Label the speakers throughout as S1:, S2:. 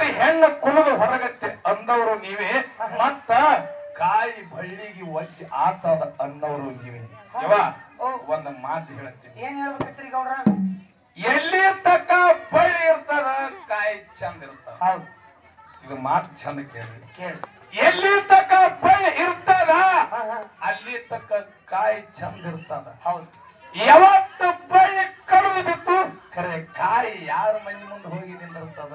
S1: ಯಾವತ್ತು ಹೆಣ್ಣು ಕುಣಿದು ಹೊರಗತ್ತೆ ಅಂದವರು ನೀವೇ ಮತ್ತ ಕಾಯಿ ಬಳ್ಳಿಗೆ ಒಜ್ಜಿ ಆತದ ಅನ್ನೋರು ನೀವೇ. ಒಂದ್ ಮಾತು ಹೇಳ್ತೀನಿ
S2: ಏನ್ ಹೇಳ್ಬೇಕತ್ರಿ ಗೌಡ್ರ?
S1: ಎಲ್ಲಿ ತಕ್ಕ ಬಳ್ಳಿ ಇರ್ತದ ಕಾಯಿ ಚಂದ ಇರ್ತದ?
S2: ಹೌದು.
S1: ಇದು ಮಾತು ಚಂದ ಕೇಳಿ
S2: ಕೇಳಿ
S1: ಎಲ್ಲಿ ತಕ್ಕ ಬಳ್ಳಿ ಇರ್ತದ. ಅಲ್ಲಿ ತಕ್ಕ ಕಾಯಿ ಚಂದ ಇರ್ತದ.
S2: ಹೌದು.
S1: ಯಾವತ್ತು ಬಳ್ಳಿ ಕಡಿದು ಬಿತ್ತು ಖರೆ ಕಾಯಿ ಯಾರ ಮನೆ ಮುಂದೆ ಹೋಗಿ ನಿಂದಿರ್ತದ?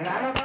S1: and I
S2: don't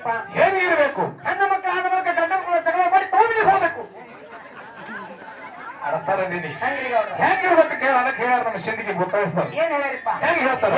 S2: ಇರಬೇಕಪ್ಪ
S1: ಹೇಗೆ ಇರಬೇಕು. ಹೆಣ್ಣು ಮಕ್ಕಳ ಆದ
S2: ಮೂಲಕ ಗಂಡ ಮಕ್ಕಳ ಜಗಳ ಮಾಡಿ ತೋಬಿಲಿ ಹೋಗ್ಬೇಕು.
S1: ಅರ್ಥಾರ ಹೆಂಗಿರ್ಬೇಕು ಕೇಳ ಅದಕ್ಕೆ ಹೇಳ ನಮ್ಮ ಸಿಂಧಿಗೆ ಗೊತ್ತಾಯಿಸ್ತಾರೆ
S2: ಏನ್ ಹೇಳಿಪ್ಪ
S1: ಹೆಂಗ್ ಹೇಳ್ತಾರೆ?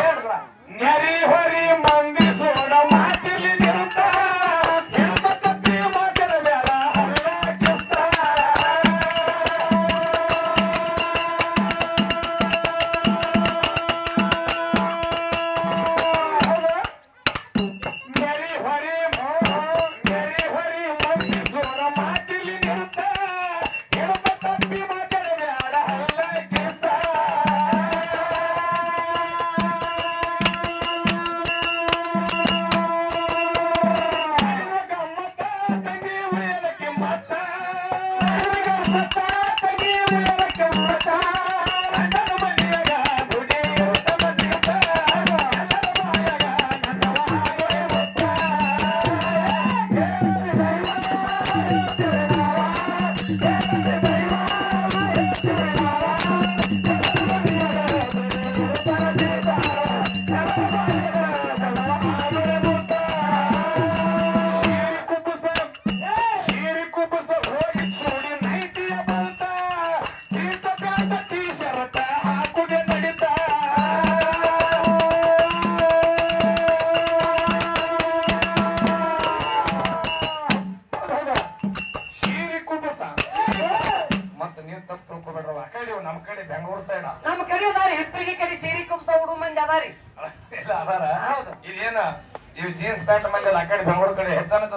S1: Música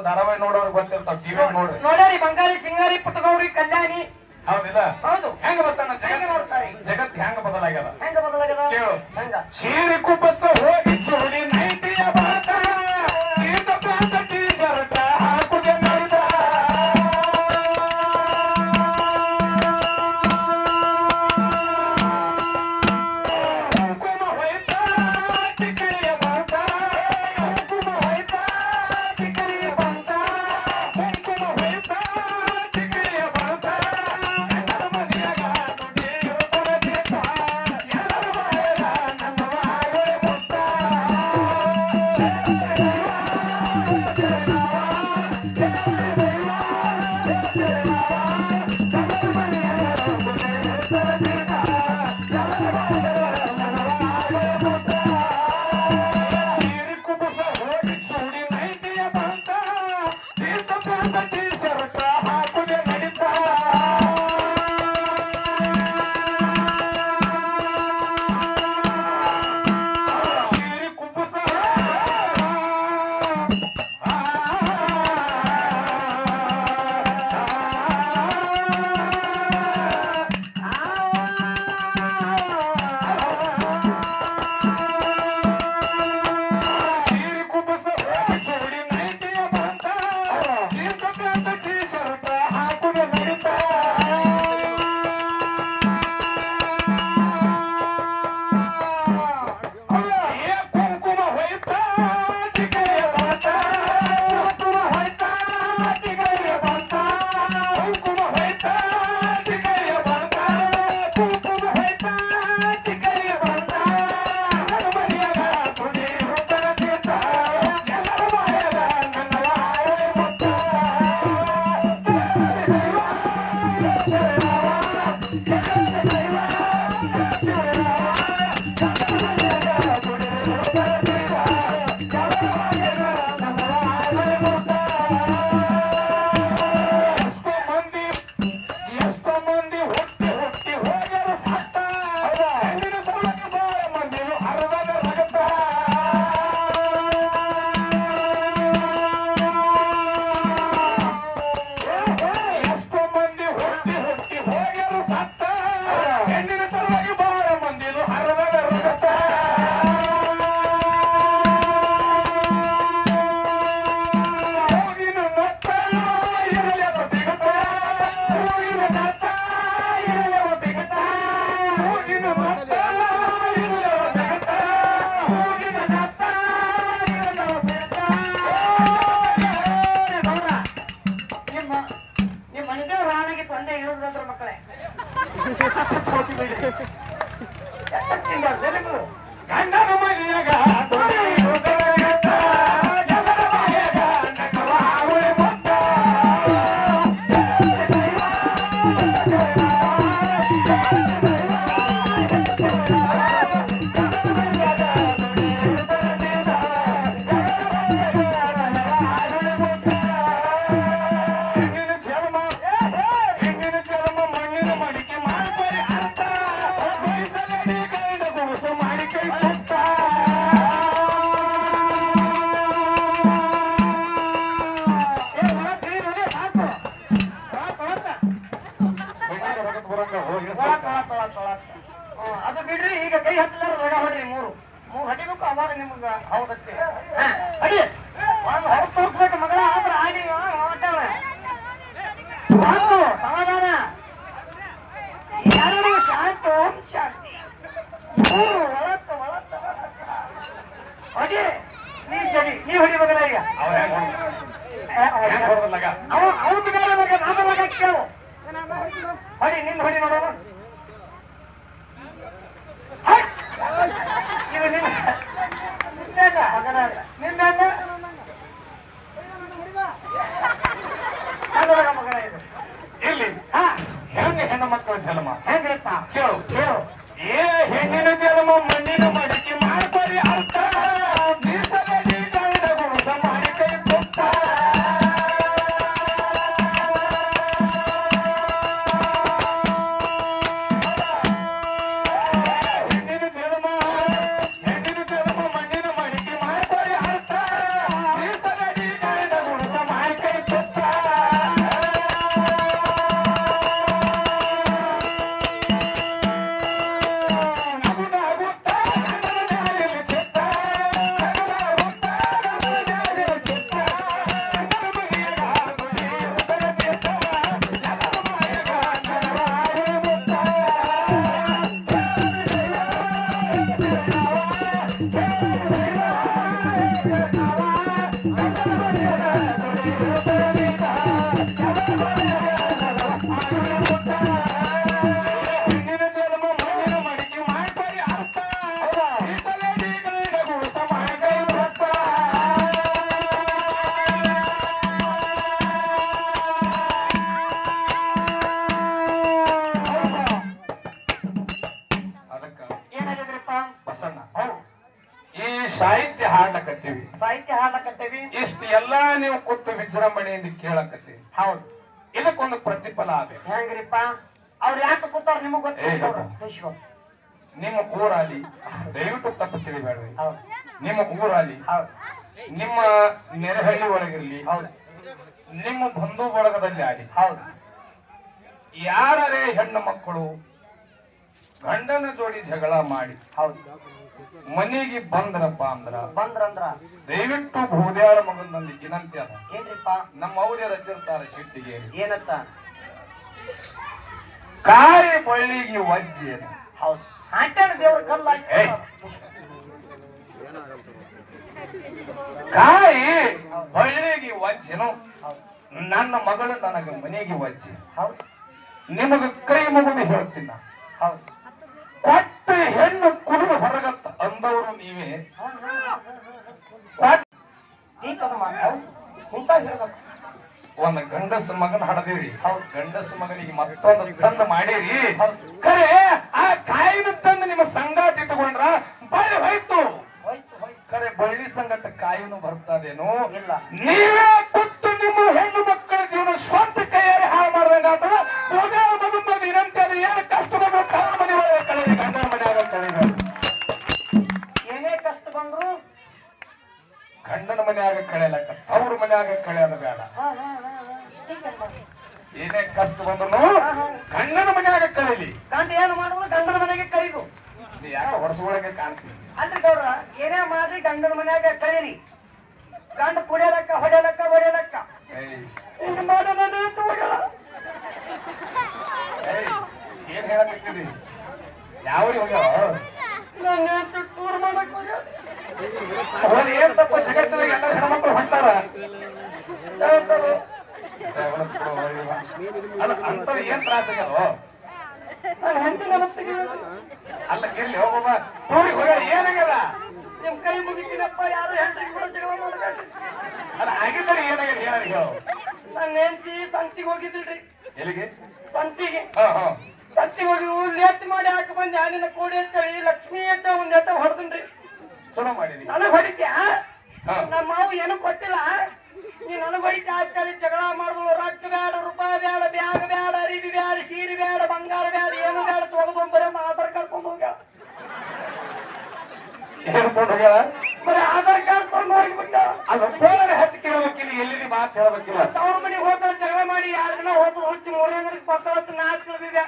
S1: ಧಾರಾವಾಹಿ ನೋಡೋರು ಗೊತ್ತಿರ್ತಾವ ಟಿವಿ ನೋಡ್ರಿ.
S2: ನೋಡ್ಯಾರಿ ಬಂಗಾರಿ ಸಿಂಗಾರಿ ಪುಟ್ಟಗೌರಿ ಕಲ್ಯಾಣಿ.
S1: ಹೌದಿಲ್ಲ?
S2: ಹೌದು.
S1: ಹೆಂಗ
S2: ಬಸ್ಸಣ್ಣ
S1: ಜಗತ್?
S2: ನೋಡ್ತಾರೆ?
S1: ಜಗತ್ ಹೆಂಗ ಬದಲಾಗ್ಯದ?
S2: ಹೆಂಗ ಬದಲಾಗ್ಯದ?
S1: ಕೇಳು. ಶೀರಿ ಕುಬ್ಬಸ್ಸ ಹೋಗಿ
S2: ನೈತಿಯ
S1: Música
S2: சொல்லுமா
S1: கேக்குறதா ಸಾಹಿತ್ಯ ಹಾಡ್ಲಕತ್ತೀವಿ.
S2: ಸಾಹಿತ್ಯ ಹಾಡ್ಲಕತ್ತೀವಿ?
S1: ಇಷ್ಟು ಎಲ್ಲಾ ನೀವು ಕೂತು ವಿಜೃಂಭಣೆಯಿಂದ ಕೇಳಕತ್ತೀವಿ
S2: ಹೌದು.
S1: ಇದಕ್ಕೊಂದು ಪ್ರತಿಫಲ ಆಗ
S2: ಹೆಂಗ್ರಿಪ್ಪ? ಅವ್ರು ಯಾಕೆ ಕೂತಾರ ನಿಮಗ್ ಗೊತ್ತಿಲ್ಲ
S1: ನಿಮ್ಮ ಊರಾಲಿ ದಯವಿಟ್ಟು ತಪ್ಪು ತಿಳಿಬೇಡ್ರಿ ನಿಮ್ಮ
S2: ಊರಾಲಿ
S1: ನಿಮ್ಮ ನೆರೆಹಳ್ಳಿ ಒಳಗಿರ್ಲಿ
S2: ಹೌದು.
S1: ನಿಮ್ಮ ಬಂಧು ಬಳಗದಲ್ಲಿ ಆಗಿ
S2: ಹೌದು.
S1: ಯಾರೇ ಹೆಣ್ಣು ಮಕ್ಕಳು ಗಂಡನ ಜೋಡಿ ಜಗಳ ಮಾಡಿ
S2: ಹೌದು.
S1: ಮನೆಗೆ ಬಂದ್ರಪ್ಪ ಅಂದ್ರ?
S2: ಬಂದ್ರಂದ್ರ?
S1: ದಯವಿಟ್ಟು ಭೂದ್ಯಾಳ ಮಗನಲ್ಲಿ ಏನಂತೆ ಅದ.
S2: ಏನ್ರಿಪ್ಪ?
S1: ನಮ್ಮ ಅವರೇ ರಚಿರ್ತಾರೆ ಶಿಟ್ಟಿಗೆ.
S2: ಏನತ್ತ
S1: ಕಾಯಿ ಬಳ್ಳಿಗೆ ವಜ್ಜಿ
S2: ಹೌದು. ದೇವ್ರ ಕಲ್ಲ
S1: ಕಾಯಿ ಬಳ್ಳಿಗೆ ವಜ್ಜಿನೋ. ನನ್ನ ಮಗಳು ನನಗ ಮನೆಗೆ ವಜ್ಜಿ.
S2: ಹೌದು.
S1: ನಿಮಗೆ ಕೈ ಮುಗಿದು ಹೇಳ್ತೀನಿ.
S2: ಹೌದು.
S1: ಕೊಟ್ಟ ಹೆಣ್ಣು ಬಂದವರು ನೀವೇ ಒಂದ್ ಗಂಡಸ ಮಗನ
S2: ಹಡದೇವ್ರಿ.
S1: ಗಂಡಸ ಮಗನಿಗೆ ಮತ್ತೊಂದು ತಂದ ಮಾಡೇರಿ. ಕರೆ ಆ ಕಾಯಿನ ತಂದು ನಿಮ್ಮ ಸಂಗಾಟ ಇಟ್ಟುಕೊಂಡ್ರ ಬಳ್ಳಿ ಹೋಯ್ತು. ಕರೆ ಬಳ್ಳಿ ಸಂಗಟ ಕಾಯಿನೂ ಬರ್ತದೇನು?
S2: ಇಲ್ಲ.
S1: ನೀವೇ বন্ধু ಅಂತವ್ ಏನ್ ತ್ರಾಸ
S2: ಹೆಂಡತಿ.
S1: ಅಲ್ಲ ಎಲ್ಲಿ ಹೋಗಮ್ಮ ಟೂರಿಗೆ ಹೋಗ ಏನಾಗ್ಯದ?
S2: ನಿಮ್ ಕೈ ಮುಗಿತೀನಪ್ಪ ಯಾರು ಹೆಂಡ್ರಿಗೆ ಕೂಡ ಜಗಳ ಮಾಡಬೇಡ್ರಿ.
S1: ಅಲ್ಲ ಆಗಿದ್ದರೆ ಏನಾಗ್ಯದ? ಏನಾಗ ಹೇಳು.
S2: ನನ್ನ ಹೆಂಡತಿ ಸಂತಿಗೆ ಹೋಗಿದ್ರಿ
S1: ಎಲ್ಲಿಗೆ?
S2: ಸಂತಿಗೆ. ಸಂತಿಗೆ ಹೋಗಿ ಲೇಟ್ ಮಾಡಿ ಹಾಕಿ ಬಂದೆ. ನಿನ್ನ ಕೋಡಿ ಅಂತೇಳಿ ಲಕ್ಷ್ಮಿ ಅಂತ ಒಂದ್ ಎಟ್ಟ ಹೊಡೆದ್ರಿ
S1: ಚಲೋ ಮಾಡಿ
S2: ನನಗ್ ಹೊಡಿತ್ಯಾ? ನಮ್ಮ ಮಾವು ಏನು ಕೊಟ್ಟಿಲ್ಲ. ನೀ ನನಗ್ ಹೊಡಿತ್ಯಾ ಅಂತೇಳಿ ಜಗಳ ಮಾಡಿದ್ರು ರೊಕ್ಕ ಬೇಡ ರೂಪಾಯಿ ಬೇಡ ಬ್ಯಾಗ್ ಬೇಡ ಅರಿಬಿ ಬೇಡ ಸೀರೆ ಬೇಡ ಬಂಗಾರ ಬೇಡ ಏನು ಬೇಡ ತೊಗೊಂಡ್ ಬರೀ ಆಧಾರ್ ಕಾರ್ಡ್ ಕೊಂಡು ಹೋಗ್ಯಾಳ.
S1: ಏನ್ ಕೊಂಡು ಹೋಗ್ಯಾಳ?
S2: ಬರೀ ಆಧಾರ್ ಕಾರ್ಡ್ ಕೊಂಡು ಹೋಗ್ಬಿಟ್ಟ.
S1: ಅದು ಫೋನ್ ಹಚ್ಚಿ ಕೇಳ್ಬೇಕಿಲ್ಲ ಎಲ್ಲಿ ಮಾತು ಹೇಳ್ಬೇಕಿಲ್ಲ.
S2: ತವ್ರ ಮನೆಗೆ ಹೋದ ಜಗಳ ಮಾಡಿ ಎರಡು ದಿನ ಹೋದ ಹುಚ್ಚಿ ಮೂರನೇ ದಿನಕ್ಕೆ ಬರ್ತಾವತ್ತು ನಾ ತಿಳಿದಿದೆ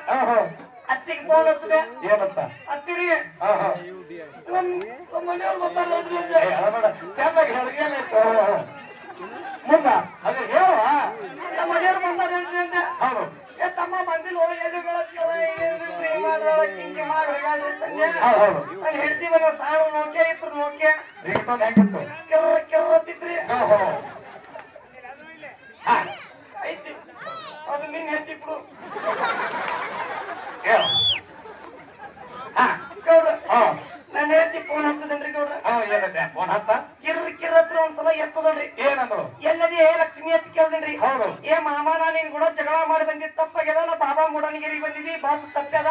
S2: ಅತ್ತಿಗೆ ಫೋನ್ ಹಚ್ಚದೆ.
S1: ಏನಂತ?
S2: ಅತ್ತಿರಿ. ಮನೆಯವ್ರು ಬರ್ತಾರ
S1: ನೋಡ ಚಂದಾಗಿ ಹೇಳಿ ಏನಾಯ್ತು ಮುಂದ ಅದ್ರ ಹೇಳುವ
S2: ನಮ್ಮ ಮನೆಯವ್ರು ಬಂದಾರೇನ್ರಿ ಅಂತ.
S1: ಹೌದು.
S2: ಏ ತಮ್ಮ ಬಂದಿಲ್ಲ ಎದುಗಳ ಮಾಡೋಳಕ್ ಕಿಂಕಿ ಮಾಡಿ ಹೋಗ್ಯಾಳ್ರಿ ತಂದೆ
S1: ಹೌದು ಹೌದು.
S2: ನಾನು ಹೇಳ್ತೀವಲ್ಲ ಸಾಣ ನೋಕೆ ಇದ್ರು ನೋಕೆ
S1: ರಿಂಗ್ಟೋನ್ ಹೆಂಗಿತ್ತು?
S2: ಕೆರ್ರ ಕೆರ್ರತ್ತಿದ್ರಿ
S1: ಹಾ ಹಾ. ಹಾ.
S2: ಐತಿ. ಅದು ನಿನ್ನ ಹೆಂಡತಿ ಬಿಡು.
S1: ಹೇಳು. ಹಾ
S2: ಗೌಡ್ರ
S1: ಹಾ.
S2: ನನ್ನ ಹೆಂಡತಿ ಫೋನ್ ಹಚ್ಚದನ್ರಿ ಗೌಡ್ರ
S1: ಹಾ ಏನಂತೆ ಫೋನ್ ಹತ್ತ
S2: ಕಿರು ಕಿರ್ರ ಹತ್ರ ಒಂದ್ಸಲ ಎತ್ತದಲ್ರಿ.
S1: ಏನಂದ್ರು
S2: ಎಲ್ಲದಿ ಏ ಲಕ್ಷ್ಮಿ ಅಂತ ಕೇಳ್ದನ್ರಿ.
S1: ಹೌದು.
S2: ಏ ಮಾಮ ನಾ ನಿನ್ ಕೂಡ ಜಗಳ ಮಾಡಿ ಬಂದಿದ್ ತಪ್ಪಾಗ್ಯದ? ನಾ ಬಾಬಾ ಮುಡನ್ಗಿರಿಗೆ ಬಂದಿದ್ದಿ ಬಸ್ ತಪ್ಪದ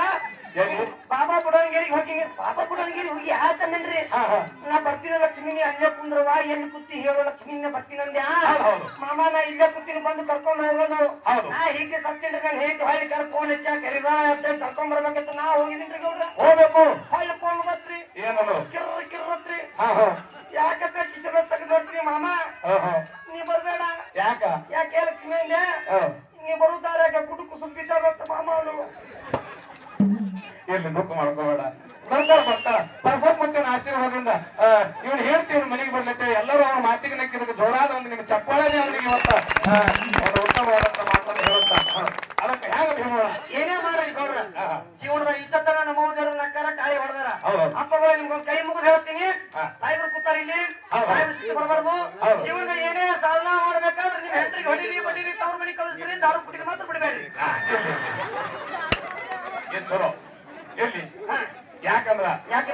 S2: ಬಾಬಾ ಬುಡನ್ಗೇರಿಗೆ ಹೋಗಿ ಬಾಬಾ ಬುಡನಗಿರಿ ಹೋಗಿ ಯಾತನ್ನೇನ್ರಿ
S1: ಹಾ ಹಾ.
S2: ನಾ ಬರ್ತೀನಿ ಲಕ್ಷ್ಮಿನಿ ಅಲ್ಲೇ ಕುಂದ್ರವ ಎಲ್ಲಿ ಕುತ್ತಿ ಹೇಳು ಲಕ್ಷ್ಮಿ ನಾ ಬರ್ತೀನಿ ಅಂದ್ಯಾ. ಮಾಮ ನಾ ಇಲ್ಲೇ ಕುತ್ತೀನಿ ಬಂದು ಕರ್ಕೊಂಡು ಹೋಗೋದು. ನಾ ಹೀಗೆ ಸತ್ತೇನ್ರಿ ನಾನು ಹೇಗೆ ಹೊಳ್ಳಿ ಕರ್ ಫೋನ್ ಹಚ್ಚ ಕರ್ಕೊಂಡ್ ಬರ್ಬೇಕಂತ ನಾ ಹೋಗಿದ್ದೀನಿ ಗೌಡ್ರ.
S1: ಹೋಗ್ಬೇಕು.
S2: ಹೊಳ್ಳಿ ಫೋನ್ ಬತ್ರಿ.
S1: ಏನದು?
S2: ಕಿರ್ರ ಕಿರ್ರತ್ರಿ
S1: ಹಾ ಹಾ.
S2: ಯಾಕಂದ್ರೆ ಕಿಶನ ತೆಗೆದು ನೋಡ್ತೀನಿ ಮಾಮ. ನೀ ಬರ್ಬೇಡ.
S1: ಯಾಕ?
S2: ಯಾಕೆ ಲಕ್ಷ್ಮಿ ಅಂದೆ? ನೀ ಬರುತ್ತಾರೆ ಕುಟು ಕುಸುಮ್ ಬಿದ್ದಾಗತ್ತ ಮಾಮ ಅವರು.
S1: ಎಲ್ಲಿ ದುಃಖ ಮಾಡ್ಕೋಬೇಡ. ಬರ್ತಾರ ಬರ್ತಾರ ಪರಸಪ್ಪನ ಆಶೀರ್ವಾದದಿಂದ ಇವನು ಹೇಳ್ತೀವಿ ಮನೆಗೆ ಬರ್ಲಿಕ್ಕೆ ಎಲ್ಲರೂ ಅವ್ರ ಮಾತಿಗೆ ನಕ್ಕಿದಕ್ಕೆ ಜೋರಾದ ಒಂದು ನಿಮ್ಮ ಚಪ್ಪಾಳೆನೇ ಅವನಿಗೆ ಇವತ್ತ ಆ, ಒಂದು ಉತ್ತಮವಾದಂತ ಮಾತನ್ನು ಹೇಳುತ್ತಾ ಹಾ. ಅದಕ್ಕೆ ಹ್ಯಾಂಗ ಭೀಮ
S2: ಏನೇ ಮಾಡ್ರಿ ಗೌಡ್ರ
S1: ಹಾ.
S2: ಜೀವನದ ಇಷ್ಟತನ ನಮ್ಮ ಹೋದ್ರ ನಕ್ಕರ ಕಾಳಿ ಹೊಡೆದಾರ
S1: ಹೌದು.
S2: ಅಪ್ಪಗಳ ನಿಮ್ಗೊಂದ್ ಕೈ ಮುಗಿದು ಹೇಳ್ತೀನಿ
S1: ಹಾ.
S2: ಸಾಹೇಬ್ರು ಕೂತಾರ ಇಲ್ಲಿ
S1: ಹೌದು.
S2: ಸಾಹೇಬ್ರು ಸಿಟ್ಟು ಬರಬಾರ್ದು
S1: ಹೌದು.
S2: ಜೀವನದ ಏನೇ ಸಾಲನ ಮಾಡ್ಬೇಕಾದ್ರೆ ಬಡೀರಿ ಬಡಿರಿ ತವ್ರ ಮನೆ ಕಳಿಸ್ರಿ ದಾರು ಕುಡಿದು ಮಾತ್ರ ಬಿಡಬೇಡ್ರಿ
S1: ಇರ್ಲಿ. ಏನ್ ಚಲೋ ಎಲ್ಲಿ ಯಾಕಂದ್ರ
S2: ಯಾಕ್ರಿ